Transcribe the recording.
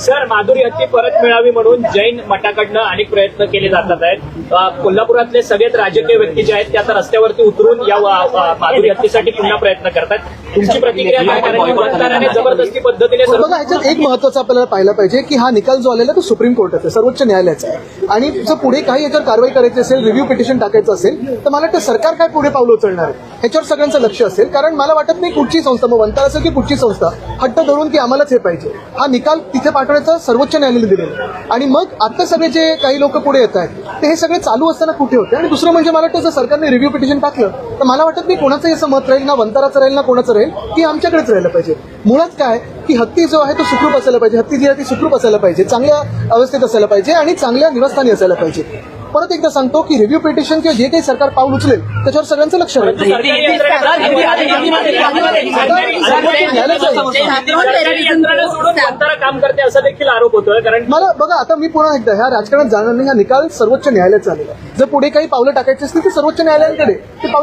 Sir Madhuri हत्ती परत मिळावी म्हणून जैन मठाकडनं अनेक प्रयत्न केले जातात आहेत. कोल्हापुरातले सगळेच राजकीय व्यक्ती जे आहेत ते आता रस्त्यावरती उतरून या माधुरी हत्तीसाठी पुन्हा प्रयत्न करतात तुमची प्रतिक्रिया काय? कारण मतदाराने जबरदस्ती पद्धतीने बघा ह्याच्यात एक महत्वाचं आपल्याला पाहायला पाहिजे की हा निकाल जो आलेला तो सुप्रीम कोर्टाचा सर्वोच्च न्यायालयाचा आहे. आणि जर पुढे काही याच्यावर कारवाई करायची असेल रिव्ह्यू पिटिशन टाकायचं असेल तर मला वाटतं सरकार काय पुढे पावलं उचलणार आहे? ह्याच्यावर सगळ्यांचं लक्ष असेल. कारण मला वाटत नाही कुठची संस्था मग वंतार असेल की कुठची संस्था हट्ट धरून की आम्हालाच हे पाहिजे. हा निकाल तिथे पाठवण्याचा सर्वोच्च न्यायालयाने दिलेलं आणि मग आता सगळे जे काही लोक पुढे येत आहेत. ते हे सगळे चालू असताना कुठे होते? आणि दुसरं म्हणजे मला वाटतं जर सरकारने रिव्ह्यू पिटिशन टाकलं तर मला वाटत नाही कोणाचंही असं मत राहील ना वंताराचं राहील ना कोणाचं राहील की आमच्याकडेच राहिलं पाहिजे. मुळात काय? की हत्ती जो आहे तो सुखरूप असायला पाहिजे. हत्ती जी आहे ती सुखरूप असायला पाहिजे. चांगल्या अवस्थेत असायला पाहिजे आणि चांगल्या निवासस्थानी असायला पाहिजे. परत एकदा सांगतो की रिव्ह्यू पिटिशन किंवा जे काही सरकार पाऊल उचलेल त्याच्यावर सगळ्यांचं लक्ष काम करते असा देखील आरोप होतोय कारण मला बघा आता मी पुन्हा एकदा ह्या राजकारणात जाणार नाही हा निकाल सर्वोच्च न्यायालयाचा आलेला आहे. जर पुढे काही पावलं टाकायची असतील तर सर्वोच्च न्यायालयाकडे ते पावलं